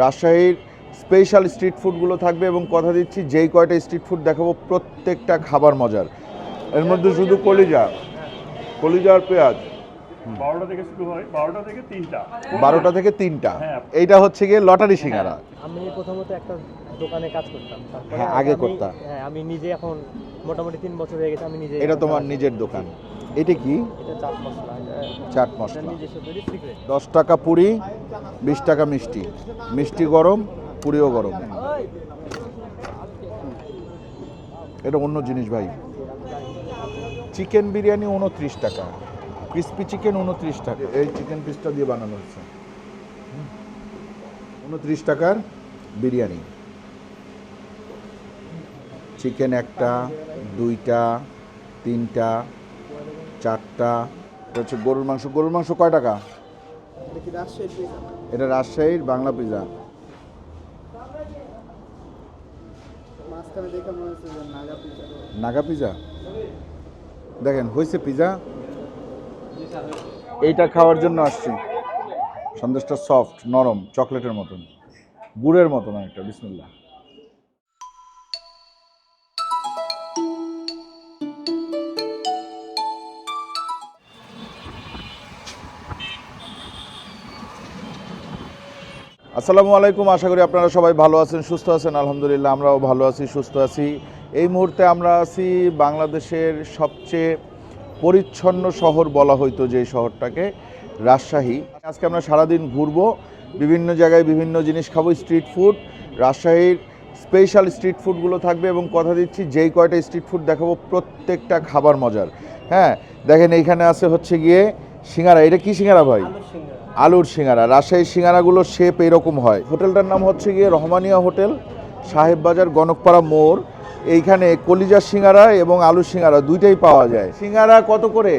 রাজশাহীর special street ফুডগুলো থাকবে এবং কথা দিচ্ছি যেই কয়টা স্ট্রিট ফুড দেখাবো প্রত্যেকটা খাবার মজার। এর মধ্যে শুধু কলিজা কলিজা আর পেঁয়াজ বারোটা থেকে শুরু হয় বারোটা থেকে তিনটা। বারোটা থেকে তিনটা। হ্যাঁ। এইটা হচ্ছে গিয়ে লটারি সিঙ্গারা। আমি প্রথমত একটা দোকানে কাজ করতাম। হ্যাঁ, আগে করতাম হ্যাঁ আমি নিজে এখন মোটামুটি তিন বছর হয়ে গেছে আমি নিজে এটা তোমার নিজের দোকান। এটা কি? এটা চাট মশলা। চাট মশলা। নিজস্ব তৈরি সিক্রেট দশ টাকা পুরি বিশ টাকা মিষ্টি। মিষ্টি গরম পুরিও গরম। এটা অন্য জিনিস ভাই। চিকেন বিরিয়ানি উনত্রিশ টাকা। ক্রিস্পি চিকেন উনত্রিশ টাকা। এই চিকেন পিসটা দিয়ে বানানো হচ্ছে উনত্রিশ টাকার বিরিয়ানি। চিকেন একটা দুইটা তিনটা চারটা এটা হচ্ছে গরুর মাংস। গরুর মাংস কয় টাকা? এটা রাজশাহীর বাংলা পিজা নাগা পিজা দেখেন হয়েছে পিজা এইটা খাওয়ার জন্য আসছি। সন্দেশটা সফট নরম চকলেটের মতন। গুড়ের মতন একটা বিসমিল্লা আসসালামু আলাইকুম। আশা করি আপনারা সবাই ভালো আছেন, সুস্থ আছেন। আলহামদুলিল্লাহ, আমরাও ভালো আছি, সুস্থ আছি। এই মুহূর্তে আমরা আছি বাংলাদেশের সবচেয়ে পরিচ্ছন্ন শহর বলা হইতো যে শহরটাকে, রাজশাহী। আজকে আমরা সারাদিন ঘুরবো, বিভিন্ন জায়গায় বিভিন্ন জিনিস খাব, স্ট্রিট ফুড। রাজশাহীর স্পেশাল স্ট্রিট ফুডগুলো থাকবে এবং কথা দিচ্ছি, যেই কয়টা স্ট্রিট ফুড দেখাবো, প্রত্যেকটা খাবার মজার। হ্যাঁ দেখেন এইখানে আছে হচ্ছে গিয়ে সিঙ্গারা। এটা কি সিঙ্গারা ভাই? আলুর সিঙ্গারা, রাজশাহীর সিঙ্গারাগুলো শেপ এরকম হয়। হোটেলটার নাম হচ্ছে গিয়ে রহমানিয়া হোটেল সাহেব বাজার গণকপাড়া মোড়। এইখানে কলিজার সিঙ্গারা এবং আলু সিঙ্গারা দুইটাই পাওয়া যায়। সিঙ্গারা কত করে?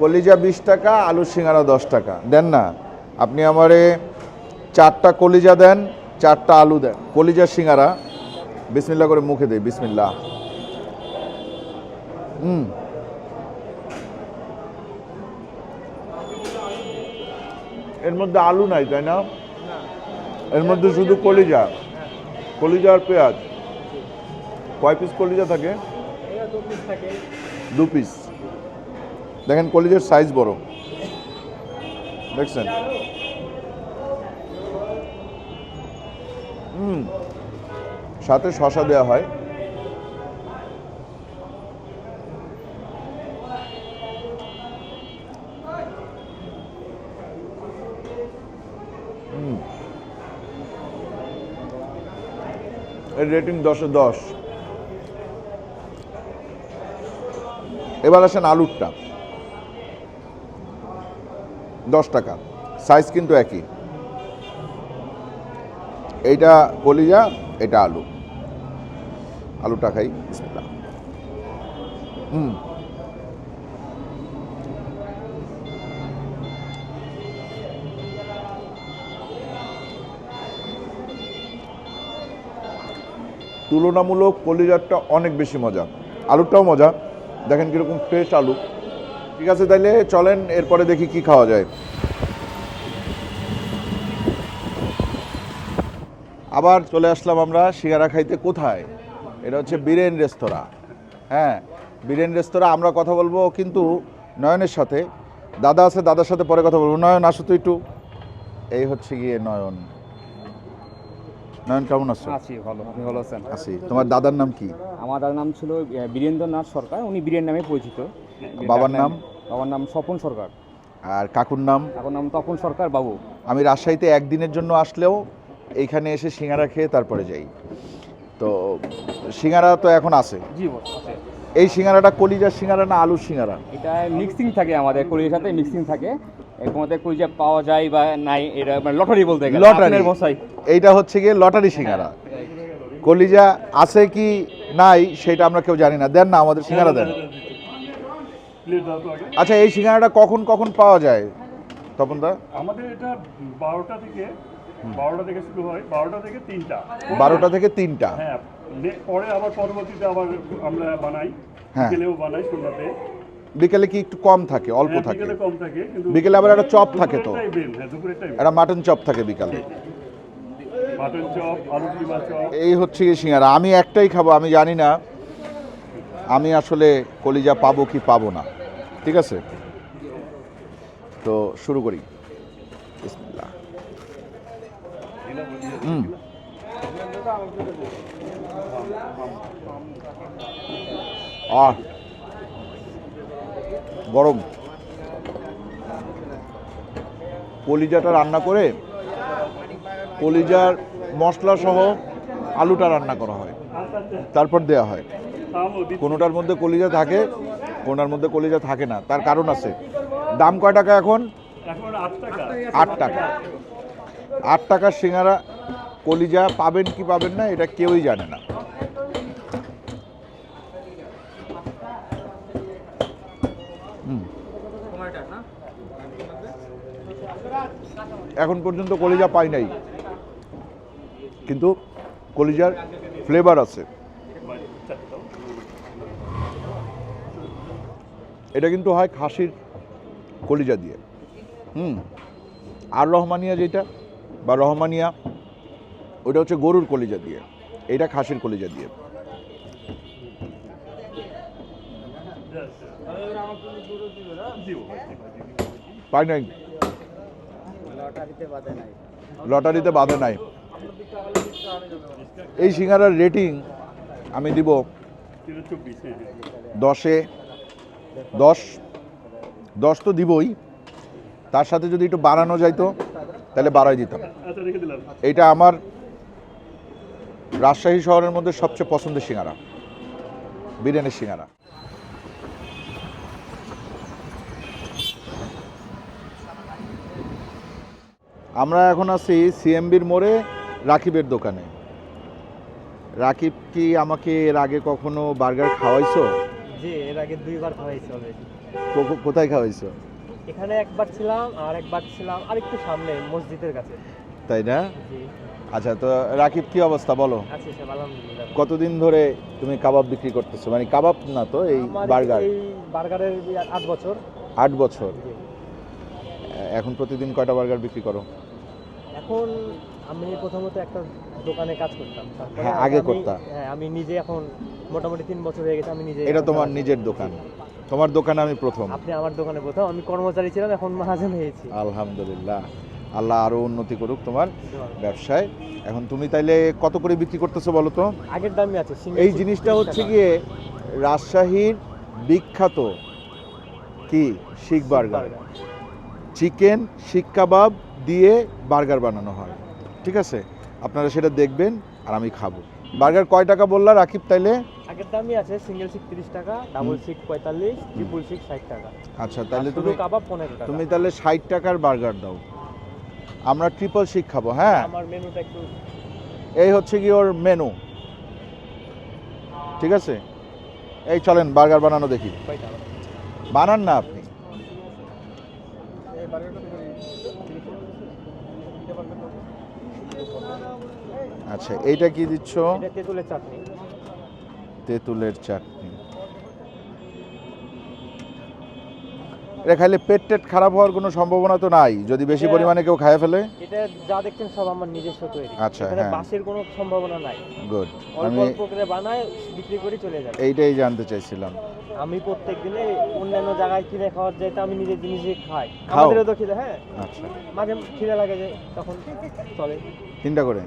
কলিজা বিশ টাকা, আলু সিঙ্গারা দশ টাকা। দেন না, আপনি আমারে চারটা কলিজা দেন, চারটা আলু দেন। কলিজা সিঙ্গারা বিসমিল্লা করে মুখে দেয় বিসমিল্লা হুম। এর মধ্যে আলু নাই, তাই না? এর মধ্যে শুধু কলিজা। কলিজা আর পেঁয়াজ। কয় পিস কলিজা থাকে? দু পিস দেখেন, কলিজার সাইজ বড়। দেখছেন? সাথে শশা দেওয়া হয়। এর রেটিং দশে দশ। এবার আসেন আলুরটা। দশ টাকা। সাইজ কিন্তু একই। এইটা কলিজা, এটা আলু। আলুটা খাই। হুম। তুলনামূলক কলিজারটা অনেক বেশি মজা। আলুটাও মজা। দেখেন কীরকম ফ্রেশ আলু। ঠিক আছে, তাইলে চলেন, এরপরে দেখি কি খাওয়া যায়। আবার চলে আসলাম আমরা সিঙ্গারা খাইতে কোথায়? এটা হচ্ছে বীরেন রেস্তোরাঁ। হ্যাঁ বীরেন রেস্তোরাঁ আমরা কথা বলব কিন্তু নয়নের সাথে। দাদা আছে, দাদার সাথে পরে কথা বলব। নয়ন, আসো তো একটু। এই হচ্ছে গিয়ে নয়ন। নয়ন কেমন আছো? আছি ভালো। আপনি ভালো আছেন? আছি। তোমার দাদার নাম কি? আমার দাদার নাম ছিল বীরেন্দ্রনাথ সরকার। উনি বীরেন নামে পরিচিত। বাবার নাম? বাবার নাম স্বপন সরকার। আর কাকুর নাম? এখন নাম তপন সরকার বাবু। আমি রাজশাহীতে একদিনের জন্য আসলেও এইখানে এসে সিঙ্গারা খেয়ে তারপরে যাই। তো সিঙ্গারা তো এখন আছে। জি আছে। এই সিঙ্গারাটা কলিজার সিঙ্গারা না আলুর সিঙ্গারা? এটা মিক্সিং থাকে আমাদের। কলিজার সাথে মিক্সিং থাকে। এরকম কলিজা পাওয়া যায় বা নাই এটা মানে লটারি বলতে গেলে। লটারি। আপনার বসাই এইটা হচ্ছে গিয়ে লটারি সিঙ্গারা। কলিজা আছে কি নাই সেটা আমরা কেউ জানি না। দেন না আমাদের সিঙ্গারা দেন। আচ্ছা এই সিঙ্গারাটা কখন কখন পাওয়া যায় তপন দা আমাদের এটা বারোটা থেকে বারোটা থেকে শুরু হয় বারোটা থেকে তিনটা। বারোটা থেকে তিনটা। হ্যাঁ পরে আবার পরবর্তীতে আবার আমরা বানাই হ্যাঁ। বানাই সন্ধ্যাতে। বিকেলে কি একটু কম থাকে অল্প হ্যাঁ, থাকে? বিকেলে আবার একটা চপ থাকে তো। হ্যাঁ। একটা মাটন চপ থাকে বিকালে। এই হচ্ছে কি সিঙ্গারা। আমি একটাই খাব আমি জানি না আমি আসলে কলিজা পাবো কি পাবো না। ঠিক আছে? তো শুরু করি। হুম। আহ। গরম। কলিজাটা রান্না করে কলিজার মশলা সহ আলুটা রান্না করা হয়। তারপর দেওয়া হয়। কোনোটার মধ্যে কলিজা থাকে, কোনোটার মধ্যে কলিজা থাকে না। তার কারণ আছে। দাম কয় টাকা এখন? এখন আট টাকা আট টাকা। আট টাকার সিঙ্গারা কলিজা পাবেন কি পাবেন না, এটা কেউই জানে না। এখন পর্যন্ত কলিজা পাই নাই। কিন্তু কলিজার ফ্লেভার আছে। এটা কিন্তু হয় খাসির কলিজা দিয়ে। হুম। আর রহমানিয়া যেটা, বা রহমানিয়া ওটা হচ্ছে গরুর কলিজা দিয়ে। এটা খাসির কলিজা দিয়ে। পাই নাই। লটারিতে বাধা নাই। এই সিঙ্গারার রেটিং আমি দিব হ্যাঁ হ্যাঁ। দশে দশ দশ তো দিবই। তার সাথে যদি একটু বাড়ানো যাইতো তাহলে বাড়াই দিতাম। আচ্ছা এইটা আমার রাজশাহী শহরের মধ্যে সবচেয়ে পছন্দের সিঙ্গারা। বিরিয়ানির সিঙ্গারা। আমরা এখন আছি সিএমবির মোড়ে রাকিবের দোকানে। রাকিব কি আমাকে এর আগে কখনো বার্গার খাওয়াইছো? জি এর আগে দুইবার খাওয়াইছি কোথায় খাওয়াইছো? এখানে একবার ছিলাম আর একবার ছিলাম আর একটু সামনে মসজিদের কাছে। তাই না? জি। আচ্ছা তো রাকিব কি অবস্থা বলো? কতদিন ধরে তুমি কাবাব বিক্রি করতেছো? মানে কাবাব না তো এই বার্গার? এই বার্গারের আট বছর। আট বছর। এখন প্রতিদিন কয়টা বার্গার বিক্রি করো? এখন আমি প্রথমত একটা দোকানে কাজ করতাম। হ্যাঁ, আগে করতাম হ্যাঁ আমি নিজে এখন মোটামুটি তিন বছর হয়ে গেছে আমি নিজে এটা তোমার নিজের দোকান। তোমার দোকানে আমি প্রথম। আপনি আমার দোকানে প্রথম আমি কর্মচারী ছিলাম এখন মহাজন হয়েছি। আলহামদুলিল্লাহ। আল্লাহ আরও উন্নতি করুক তোমার ব্যবসায়। এখন তুমি তাইলে কত করে বিক্রি করতেছো বলো তো? আগের দামই আছে এই জিনিসটা হচ্ছে। গিয়ে রাজশাহীর বিখ্যাত কি? শিখ বার্গার। বার্গার। চিকেন শিক কাবাব দিয়ে বার্গার বানানো হয়। ঠিক আছে? আপনারা সেটা দেখবেন আর আমি খাব। বার্গার কয় টাকা বললা রাকিব তাইলে? আগের দামই আছে সিঙ্গেল সিক তিরিশ টাকা ডাবল সিক পঁয়তাল্লিশ ট্রিপল সিক ষাট টাকা। আচ্ছা তাহলে তুমি কাবাব পনেরো টাকা। তুমি তাহলে ষাট টাকার বার্গার দাও। আমরা ট্রিপল শিক খাব হ্যাঁ? আমার মেনুটা একটু এই হচ্ছে কি ওর মেনু ঠিক আছে? এই চলেন বার্গার বানানো দেখি। বানান না। আচ্ছা এইটা কি দিচ্ছ? তেতুলের চাটনি। তেঁতুলের চাটনি। এটা খাইলে পেট টেট খারাপ হওয়ার কোনো সম্ভাবনা তো নাই যদি বেশি পরিমাণে কেউ খায় ফেলে? এটা যা দেখছেন সব আমার নিজস্ব তৈরি। আচ্ছা, হ্যাঁ। বাসের কোনো সম্ভাবনা নাই। গুড আমি অল্প করে বানায় বিক্রি করে চলে যাবে। এইটাই জানতে চাইছিলাম। আমি প্রত্যেক দিনে অন্যান্য জায়গায় কিনে খাওয়ার চাইতে আমি নিজে জিনিসে খাই? আমাদেরও তো খিদে হ্যাঁ। আচ্ছা। মাঝে খিদে লাগে যে তখন চলে। তিনটা করে?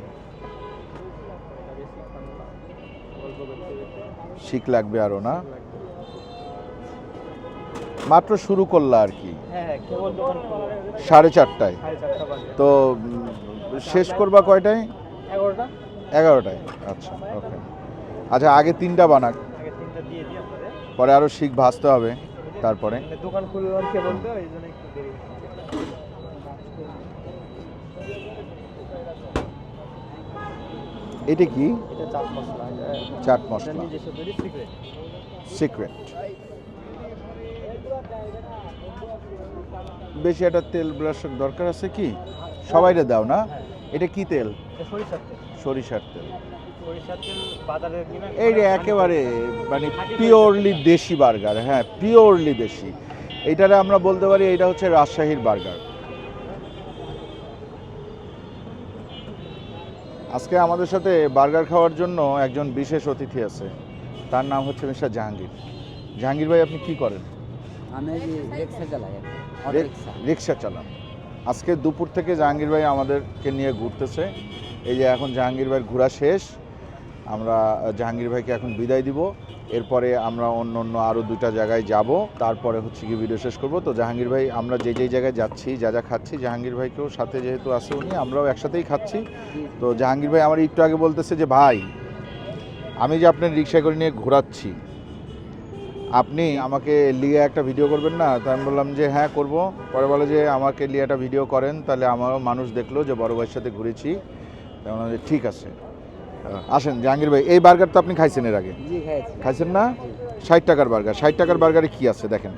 শিখ লাগবে আরও না? মাত্র শুরু করলা আর কি? হ্যাঁ হ্যাঁ। সাড়ে চারটায়? তো শেষ করবা কয়টায়? এগারোটায়? আচ্ছা ওকে। আচ্ছা আগে তিনটা বানাক। পরে আরও শিখ ভাজতে হবে তারপরে। মানে দোকান এটা কি? এটা চাট মশলা। চাট মশলা। সিক্রেট সিক্রেট বেশি একটা তেল ব্রাশ দরকার আছে কি? সবাইরে দাও না? এটা কি তেল? সরিষার তেল। এই একেবারে মানে পিওরলি দেশি বার্গার হ্যাঁ পিওরলি দেশি। এইটারে আমরা বলতে পারি এটা হচ্ছে রাজশাহীর বার্গার। আজকে আমাদের সাথে বার্গার খাওয়ার জন্য একজন বিশেষ অতিথি আছে। তার নাম হচ্ছে মিস্টার জাহাঙ্গীর। জাহাঙ্গীর ভাই আপনি কি করেন? আমি রিক্সা চালাই রিক্সা। রিক্সা চালান আজকে দুপুর থেকে জাহাঙ্গীর ভাই আমাদেরকে নিয়ে ঘুরতেছে। এই যে এখন জাহাঙ্গীর ভাইয়ের ঘোরা শেষ আমরা জাহাঙ্গীর ভাইকে এখন বিদায় দিব। এরপরে আমরা অন্য অন্য আরও দুটা জায়গায় যাব। তারপরে হচ্ছে কি ভিডিও শেষ করব। তো জাহাঙ্গীর ভাই আমরা যে যেই জায়গায় যাচ্ছি যা যা খাচ্ছি জাহাঙ্গীর ভাইকেও সাথে যেহেতু আছে উনি আমরাও একসাথেই খাচ্ছি। তো জাহাঙ্গীর ভাই আমার একটু আগে বলতেছে যে ভাই আমি যে আপনার রিক্সা করে নিয়ে ঘোরাচ্ছি আপনি আমাকে লিয়ে একটা ভিডিও করবেন না? তো আমি বললাম যে হ্যাঁ করব। পরে বলে যে আমাকে লিয়ে একটা ভিডিও করেন তাহলে আমারও মানুষ দেখল যে বড় ভাইয়ের সাথে ঘুরেছি। যে ঠিক আছে। আসেন জাহাঙ্গীর ভাই এই বার্গার তো আপনি খাইছেন এর আগে? খাইছেন না? ষাট টাকার বার্গার ষাট টাকার বার্গারে কি আছে? দেখেন।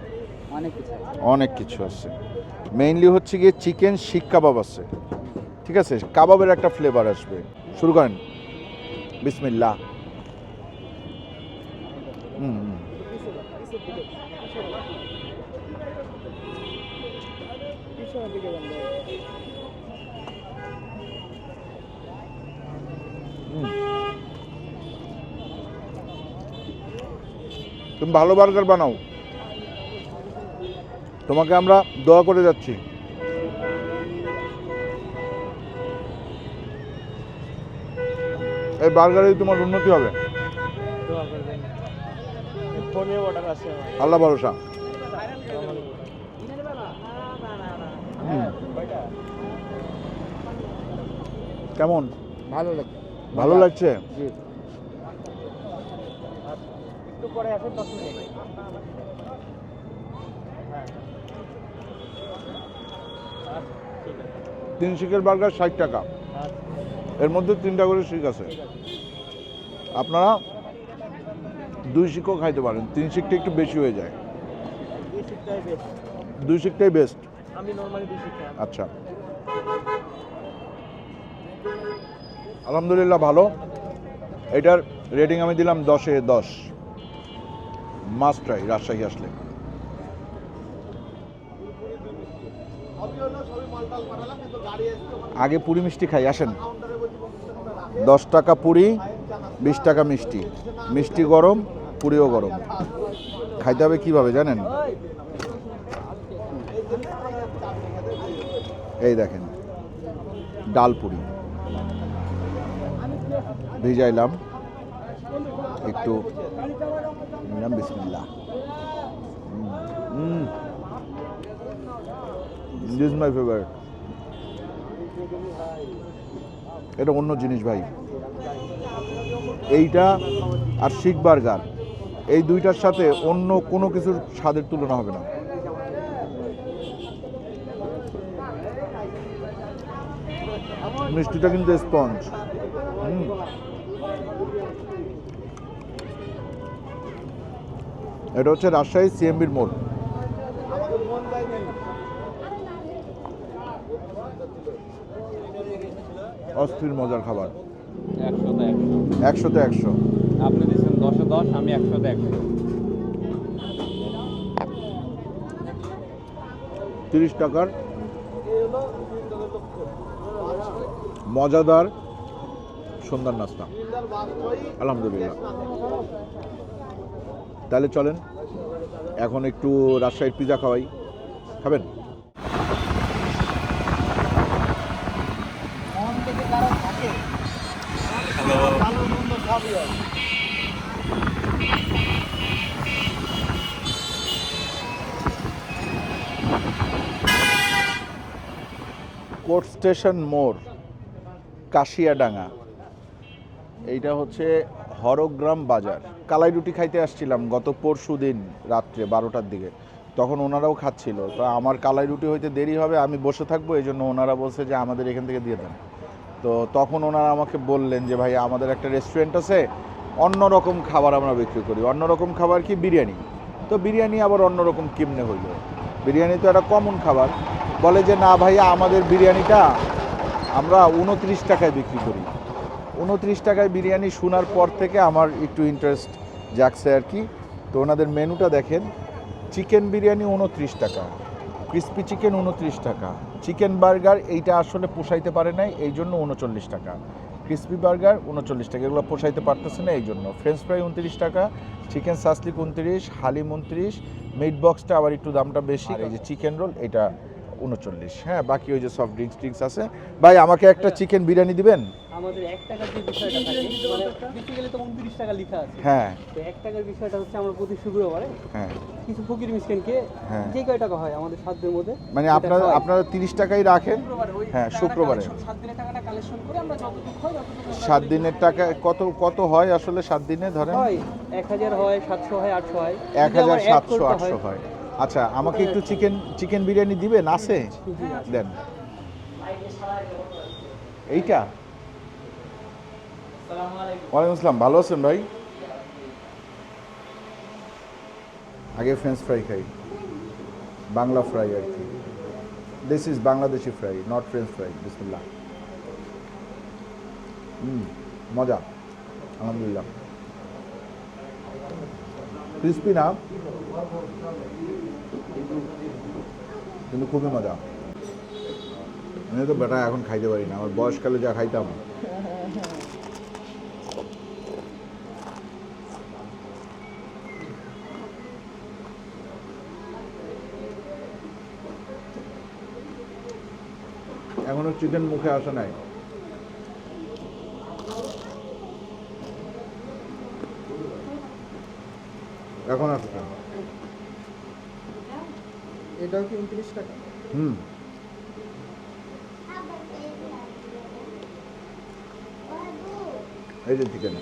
অনেক কিছু আছে। অনেক কিছু আছে। মেইনলি হচ্ছে গিয়ে চিকেন শিক কাবাব আছে। ঠিক আছে? কাবাবের একটা ফ্লেভার আসবে। শুরু করেন। বিসমিল্লাহ। হুম হুম। তুমি ভালো বার্গার বানাও। তোমাকে আমরা দোয়া করে যাচ্ছি। এই বার্গারে তোমার উন্নতি হবে। আল্লাহ ভরসা হুম। কেমন? ভালো লাগে ভালো লাগছে? জি। একটু পরে আসেন দশ মিনিট। ঠিক আছে তিন শিকের বার্গার ষাট টাকা। এর মধ্যে তিনটা করে শিক আছে। আপনারা দুই শিকও খাইতে পারেন। তিন শিকটা একটু বেশি হয়ে যায়। দুই শিকটাই বেস্ট আমি নর্মালি দুই শিফট আচ্ছা। আলহামদুলিল্লাহ ভালো। এটার রেটিং আমি দিলাম দশে দশ। মাস্ট ট্রাই রাজশাহী আসলে। আগে পুরি মিষ্টি খাই, আসেন। দশ টাকা পুরি, বিশ টাকা মিষ্টি। মিষ্টি গরম, পুরিও গরম। খাইতে হবে কীভাবে জানেন? এই দেখেন, ডাল পুরি। ভিজাইলাম একটু নিলাম, বিসমিল্লাহ। দিস মাই ফেভারিট এটা অন্য জিনিস ভাই। এইটা আর শিখ বার্গার। এই দুইটার সাথে অন্য কোনো কিছুর স্বাদের তুলনা হবে না। মিষ্টিটা কিন্তু স্পঞ্জ হুম। এটা হচ্ছে রাজশাহী সিএমবির মোড়। অস্থির মজার খাবার। একশোতে একশো। আপনি দিচ্ছেন দশে দশ আমি একশোতে একশো। তিরিশ টাকার মজাদার সন্ধ্যার নাস্তা। আলহামদুলিল্লাহ। তাহলে চলেন এখন একটু রাজশাহীর পিজা খাওয়াই। খাবেন? কোর্ট স্টেশন মোড় কাশিয়াডাঙ্গা। এইটা হচ্ছে হরগ্রাম বাজার। কালাই রুটি খাইতে আসছিলাম গত পরশু দিন রাত্রে বারোটার দিকে। তখন ওনারাও খাচ্ছিল। তো আমার কালাই রুটি হইতে দেরি হবে, আমি বসে থাকব এই জন্য ওনারা বলছে যে আমাদের এখান থেকে দিয়ে দেন। তো তখন ওনারা আমাকে বললেন যে, ভাই, আমাদের একটা রেস্টুরেন্ট আছে অন্য রকম খাবার আমরা বিক্রি করি। অন্য রকম খাবার কি বিরিয়ানি? তো বিরিয়ানি আবার অন্য রকম কেমনে হইল। বিরিয়ানি তো একটা কমন খাবার। বলে যে, না ভাইয়া আমাদের বিরিয়ানিটা আমরা উনত্রিশ টাকায় বিক্রি করি। উনত্রিশ টাকায় বিরিয়ানি শোনার পর থেকে আমার একটু ইন্টারেস্ট জাগছে আর কি। তো ওনাদের মেনুটা দেখেন চিকেন বিরিয়ানি উনত্রিশ টাকা ক্রিস্পি চিকেন উনত্রিশ টাকা চিকেন বার্গার এইটা আসলে পোষাইতে পারে নাই এই জন্য উনচল্লিশ টাকা ক্রিস্পি বার্গার উনচল্লিশ টাকা এগুলো পোষাইতে পারতেছে না এই জন্য। ফ্রেঞ্চ ফ্রাই উনত্রিশ টাকা চিকেন সাসলিক উনত্রিশ হালিম উনত্রিশ মিট বক্সটা আবার একটু দামটা বেশি এই যে চিকেন রোল এটা উনচল্লিশ। হ্যাঁ বাকি ওই যে সফট ড্রিঙ্কস ট্রিঙ্কস আছে। ভাই আমাকে একটা চিকেন বিরিয়ানি দিবেন? আমাদের এক টাকার যে বিষয়টা থাকে মানে বেসিক্যালি তো উনত্রিশ টাকা লেখা আছে। হ্যাঁ। তো এক টাকার বিষয়টা হচ্ছে আমরা প্রতি শুক্রবারে। হ্যাঁ। কিছু ফকির মিসকিনকে হ্যাঁ। যে কয় টাকা হয় আমাদের সাধ্যের মধ্যে মানে আপনারা আপনারা তিরিশ টাকাই রাখেন। হ্যাঁ শুক্রবারে। সাত দিনের টাকাটা কালেকশন করে আমরা যতটুকু হয় সাত দিনের টাকা কত কত হয় আসলে সাত দিনে ধরেন? হয় এক হাজার হয় সাতশো হয় আটশো হয়। এক হাজার সাতশো আটশো হয়। আচ্ছা আমাকে একটু চিকেন চিকেন বিরিয়ানি দিবেন আছে দেন। এইটা? ওয়ালাইকুম আসসালাম, ভালো আছেন ভাই? আগে ফ্রেঞ্চ ফ্রাই খাই। বাংলা ফ্রাই আর কি। This is Bangladeshi fry not French fry বিসমিল্লাহ। হুম, মজা। আলহামদুলিল্লাহ। ক্রিস্পি না। কিন্তু খুবই মজা। আমি তো বেটা এখন খাইতে পারি না, আমার বয়সকালে যা খাইতাম। এখনও চিকেন মুখে আসা নাই। এখন আসছে এটাও কি উনত্রিশ টাকা? হুম। এই যে চিকেন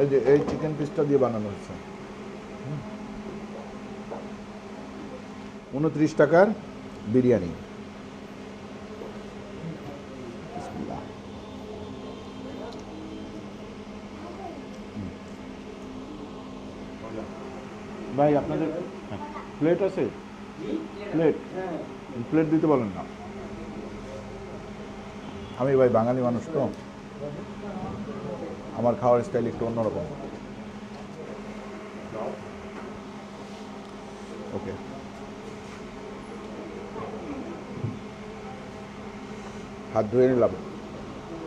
এই যে এই চিকেন পিসটা দিয়ে বানানো হচ্ছে উনত্রিশ টাকার বিরিয়ানি বিসমিল্লাহ। ভাই, আপনাদের প্লেট আছে? প্লেট প্লেট দিতে বলেন না। আমি ভাই বাঙালি মানুষ তো। আমার খাওয়ার স্টাইল একটু অন্যরকম। ওকে হাত ধুয়ে নিলাম।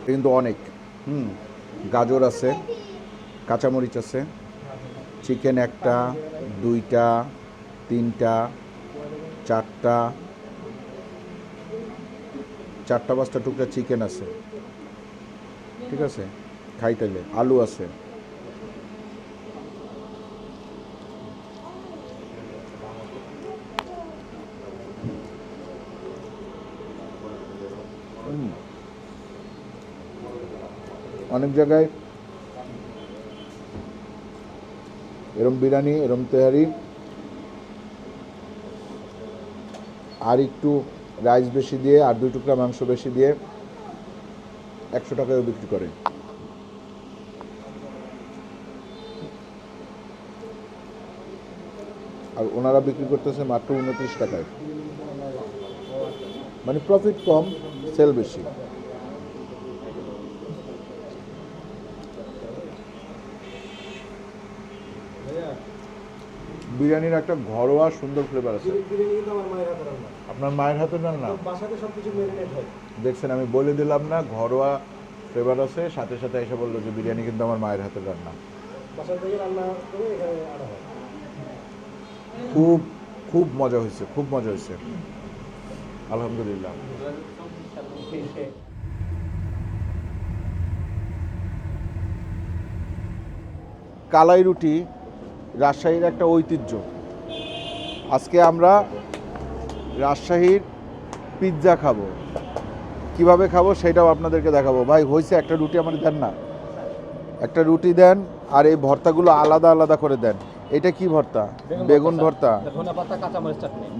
কিন্তু অনেক। হুম, গাজর আছে, কাঁচামরিচ আছে। চিকেন একটা, দুইটা, তিনটা, চারটা চারটা, পাঁচটা টুকরা চিকেন আছে। ঠিক আছে? খাইতেলে আলু আছে। অনেক জায়গায় এরম বিরিয়ানি, এরম তেহারি আর একটু রাইস বেশি দিয়ে, আর দুই টুকরা মাংস বেশি দিয়ে একশো টাকায় বিক্রি করে। আর ওনারা বিক্রি করতেছে মাত্র উনত্রিশ টাকায়। মানে প্রফিট কম সেল বেশি। বিরিয়ানির একটা ঘরোয়া সুন্দর ফ্লেভার আছে। আপনার মায়ের হাতে রান্না? দেখছেন আমি বলে দিলাম না ঘরোয়া ফ্লেভার আছে সাথে সাথে এসে বলল যে বিরিয়ানি কিন্তু আমার মায়ের হাতের রান্না। খুব খুব মজা হয়েছে খুব মজা হয়েছে। আলহামদুলিল্লাহ। কালাই রুটি রাজশাহীর একটা ঐতিহ্য। আজকে আমরা রাজশাহীর পিৎজা খাব। কীভাবে খাব সেটাও আপনাদেরকে দেখাবো। ভাই হয়েছে একটা রুটি আমার দেন না। একটা রুটি দেন আর এই ভর্তাগুলো আলাদা আলাদা করে দেন। এটা কি ভর্তা? বেগুন ভর্তা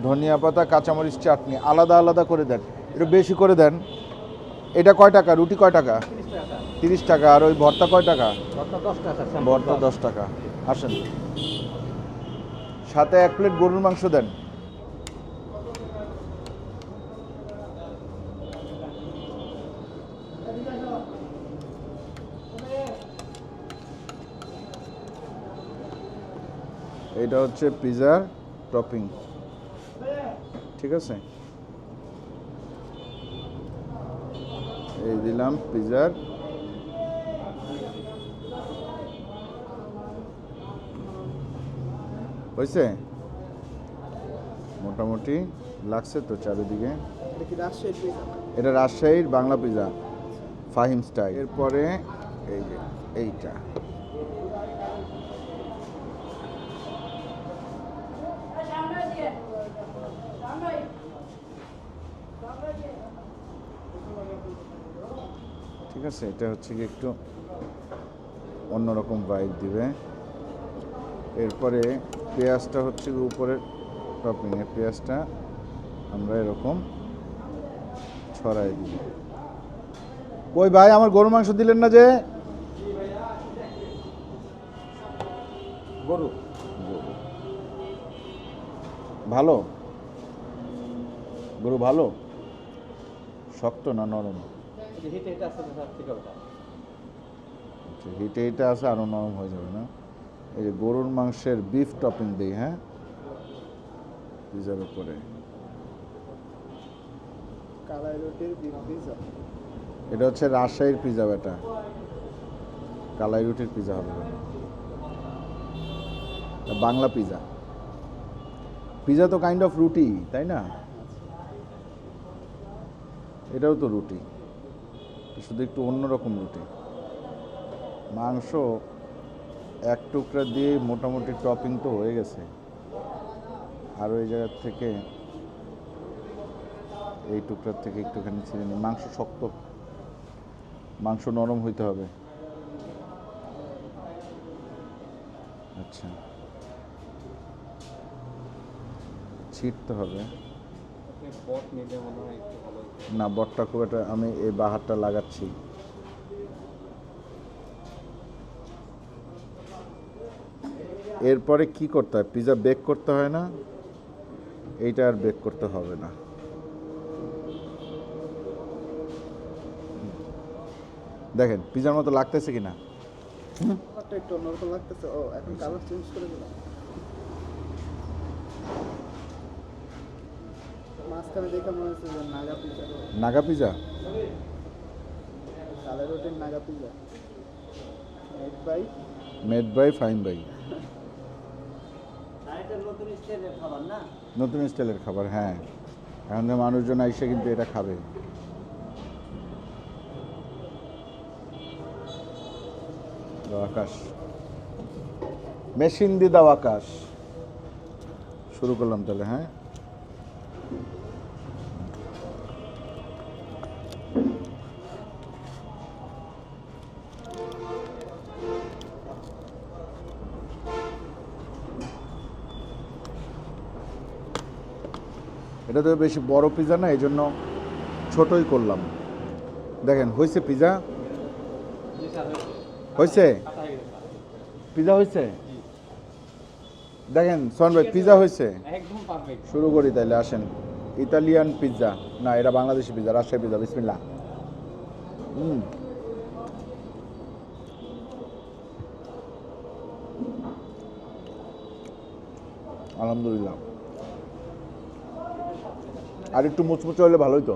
ধনিয়া পাতা কাঁচামরিচ চাটনি। আলাদা আলাদা করে দেন। এটা বেশি করে দেন। এটা কয় টাকা? রুটি কয় টাকা? তিরিশ টাকা আর ওই ভর্তা কয় টাকা? ভর্তা দশ টাকা। আসেন। সাথে এক প্লেট গরুর মাংস দেন। এটা হচ্ছে পিজার টপিং। ঠিক আছে? এই দিলাম পিজার হয়েছে মোটামুটি লাগছে তো চারিদিকে। এটা রাজশাহীর বাংলা পিজা ফাহিম স্টাইল। এরপরে এই যে এইটা। ঠিক আছে এটা হচ্ছে কি একটু অন্যরকম বাইক দিবে। এরপরে পেঁয়াজটা হচ্ছে উপরের টপিংয়ে পেঁয়াজটা আমরা এরকম ছড়াই দিই কই ভাই আমার গরু মাংস দিলেন না যে? গরু? গরু। ভালো? গরু ভালো? শক্ত না নরম? আচ্ছা, হিটে হিটে আছে আরও নরম হয়ে যাবে না? এই যে গরুর মাংসের বিফ টপিং দিই হ্যাঁ? পিজার উপরে এটা হচ্ছে রাজশাহীর পিজা বেটা। কালাই রুটির পিজা হবে। বাংলা পিজা পিজা তো কাইন্ড অফ রুটি তাই না? এটাও তো রুটি। শুধু একটু অন্যরকম রুটি। মাংস এক টুকরা দিয়ে মোটামুটি টপিং তো হয়ে গেছে। আর ওই জায়গার থেকে এই টুকরার থেকে একটুখানি ছিঁড়ে নিই। মাংস শক্ত। মাংস নরম হইতে হবে। আচ্ছা। ছিটতে হবে। না বটটা খুব একটা আমি এই বাহারটা লাগাচ্ছি। এরপরে কি করতে হয়? পিজা বেক করতে হয় না? এইটা আর বেক করতে হবে না। দেখেন পিজার মতো লাগতেছে কিনা? একটু অন্যরকম লাগতেছে। ও এখন কালার চেঞ্জ করে দিলাম। মাঝখানে দেখে মনে হচ্ছে Naga pizza made by fine by নতুন স্টাইলের খাবার হ্যাঁ। এখন মানুষজন আইসে কিন্তু এটা খাবে। আকাশ। মেশিন দিয়ে দাও আকাশ। শুরু করলাম তাহলে হ্যাঁ? এটা তো বেশি বড় পিজা না এই জন্য ছোটই করলাম। দেখেন হয়েছে পিজা হয়েছে পিজা হয়েছে দেখেন সোহান ভাই পিজা হয়েছে শুরু করি তাইলে আসেন। ইতালিয়ান পিৎজা না এটা বাংলাদেশি পিৎজা রাজশাহী পিৎজা বিসমিল্লা হুম। আলহামদুলিল্লাহ। আর একটু মুচমুচে হলে ভালোই তো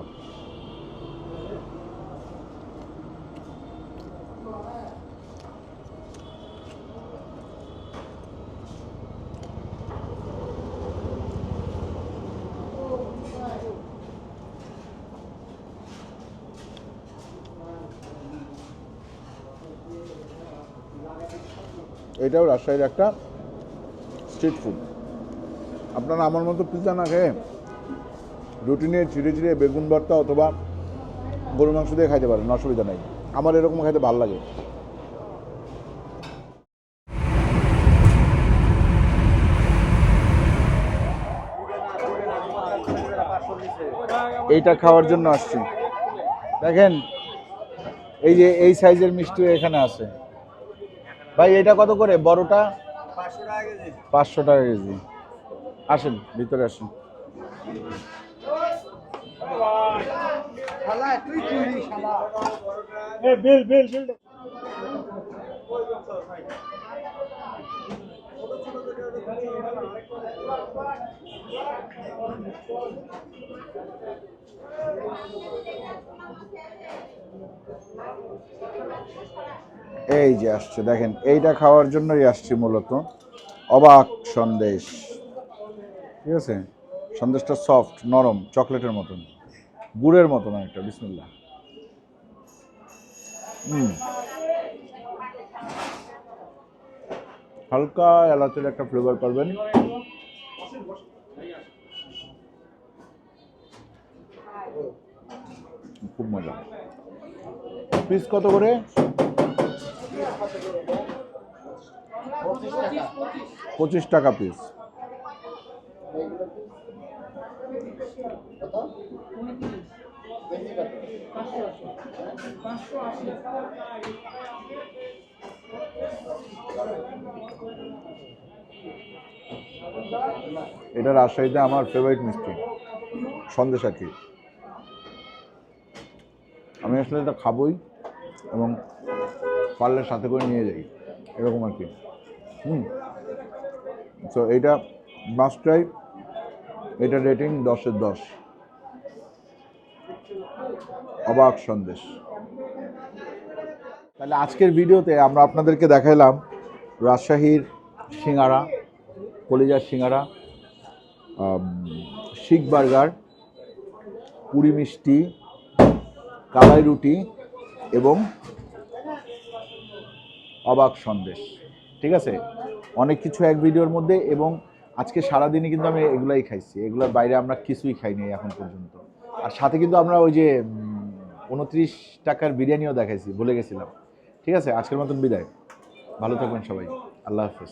এটাও রাজশাহীর একটা স্ট্রিট ফুড আপনারা আমার মতো পিৎজা না খেয়ে রুটি নিয়ে ছিঁড়ে ছিঁড়ে বেগুন ভর্তা অথবা গরু মাংস দিয়ে খাইতে পারেন, অসুবিধা নেই। আমার এরকম খাইতে ভালো লাগে। এইটা খাওয়ার জন্য আসছি। দেখেন, এই যে এই সাইজের মিষ্টি এখানে আছে। ভাই, এটা কত করে? বড়টা? পাঁচশো টাকা কেজি। আসেন, ভিতরে আসেন। এই যে আসছে দেখেন এইটা খাওয়ার জন্যই আসছি মূলত। অবাক সন্দেশ। ঠিক আছে? সন্দেশটা সফট নরম চকলেটের মতন। গুড়ের মতন একটা বিসমিল্লা হুম। হালকা এলাচের একটা ফ্লেভার পাবেন খুব মজা। পিস কত করে? পঁচিশ টাকা পিস। এটা রাজশাহীতে আমার ফেভারিট মিষ্টি। সন্দেশ আর কি আমি আসলে এটা খাবই এবং পারলে সাথে করে নিয়ে যাই। এরকম আর কি। হুম। তো এইটা মাস্ট ট্রাই এটা রেটিং দশের দশ। অবাক সন্দেশ। তাহলে আজকের ভিডিওতে আমরা আপনাদেরকে দেখাইলাম রাজশাহীর সিঙ্গারা, কলিজার সিঙ্গারা শিখ বার্গার, পুরি মিষ্টি, কালাই রুটি এবং অবাক সন্দেশ। ঠিক আছে? অনেক কিছু এক ভিডিওর মধ্যে এবং আজকে সারাদিনই কিন্তু আমি এগুলাই খাইছি। এগুলোর বাইরে আমরা কিছুই খাইনি এখন পর্যন্ত। আর সাথে কিন্তু আমরা ওই যে উনত্রিশ টাকার বিরিয়ানিও দেখাইছি, ভুলে গেছিলাম। ঠিক আছে, আজকের মতন বিদায়। ভালো থাকবেন সবাই। আল্লাহ হাফেজ।